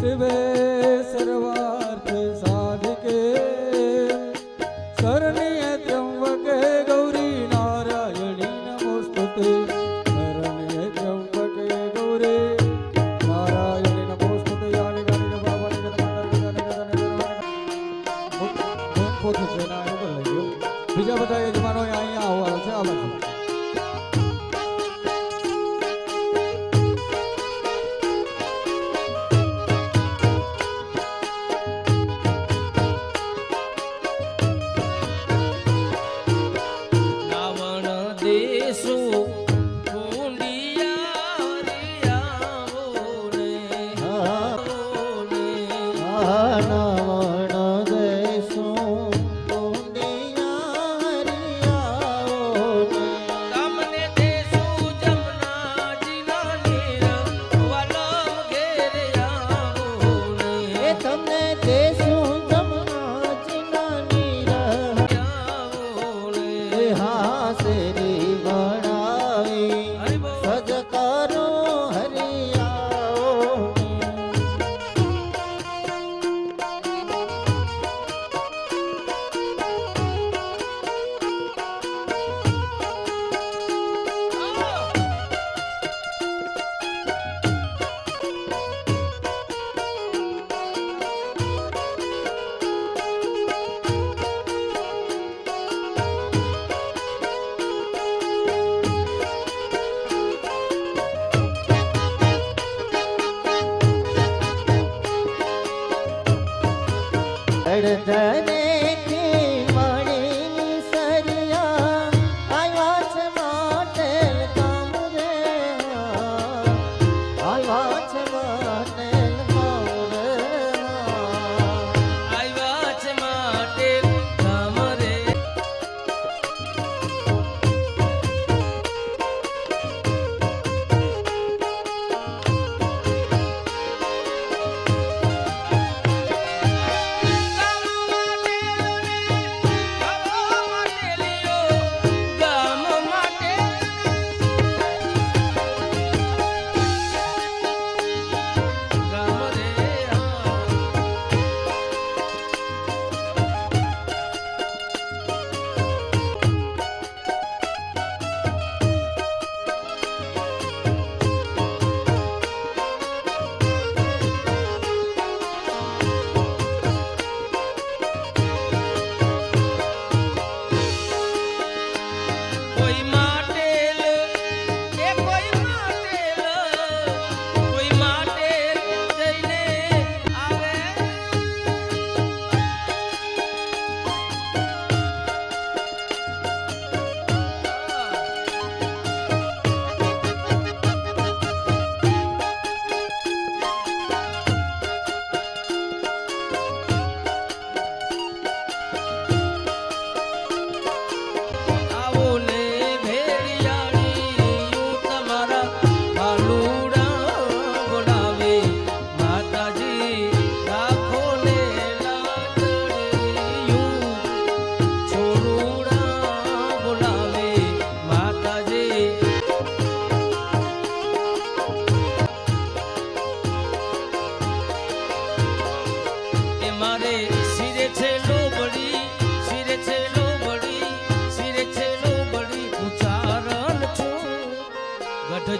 对不对？দাসেরি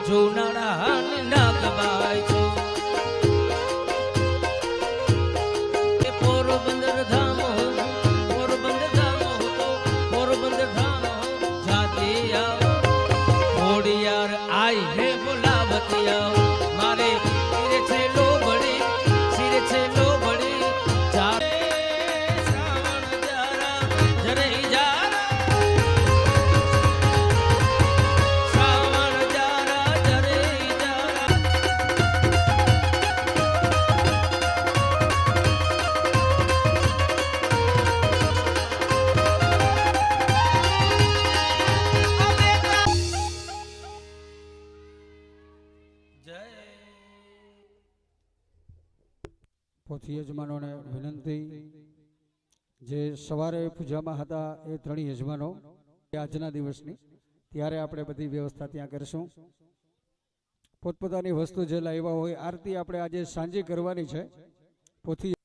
છું નાણાં ના કમાય છું. પોરબંદર ધામ હું, પોરબંદર ધામ હું તો પોરબંદર ધામ જાતે આવ. થોડી ત્રણેય યજમાનોને વિનંતી. જે સવારે પૂજામાં હતા એ ત્રણેય યજમાનો આજના દિવસની, ત્યારે આપણે બધી વ્યવસ્થા ત્યાં કરીશું. પોતપોતાની વસ્તુ જે લાવ્યા હોય, આરતી આપણે આજે સાંજે કરવાની છે. પોથી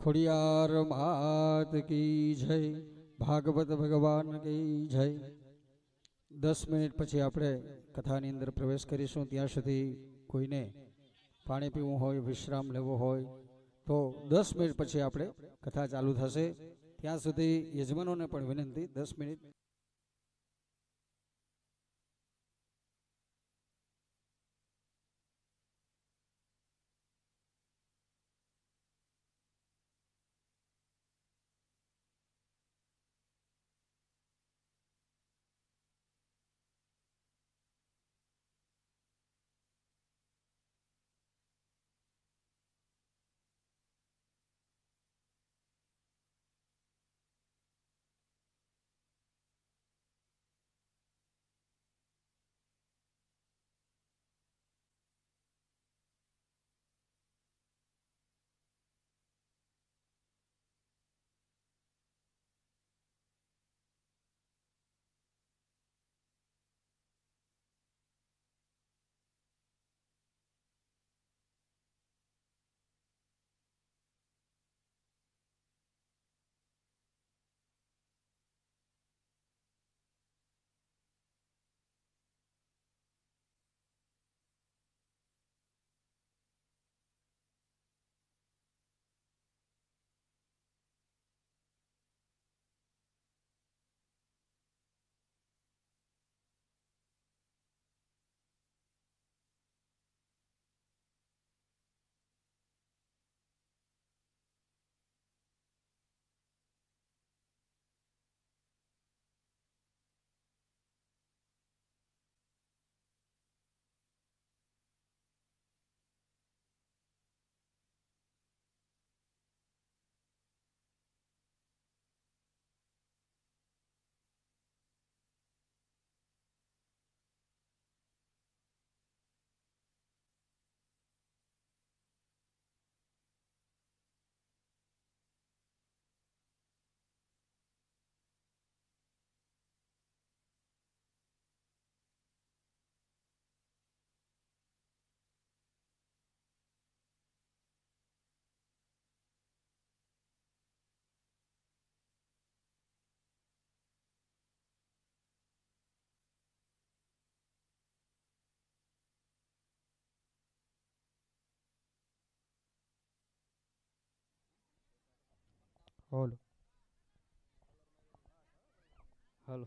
ખોડિયાર માત કી જય, ભાગવત ભગવાન કી જય. દસ મિનિટ પછી આપણે કથાની અંદર પ્રવેશ કરીશું. ત્યાં સુધી કોઈને પાણી પીવું હોય, વિશ્રામ લેવો હોય, તો દસ મિનિટ પછી આપણે કથા ચાલુ થશે. ત્યાં સુધી યજમાનોને પણ વિનંતી, દસ મિનિટ હોલો હાલો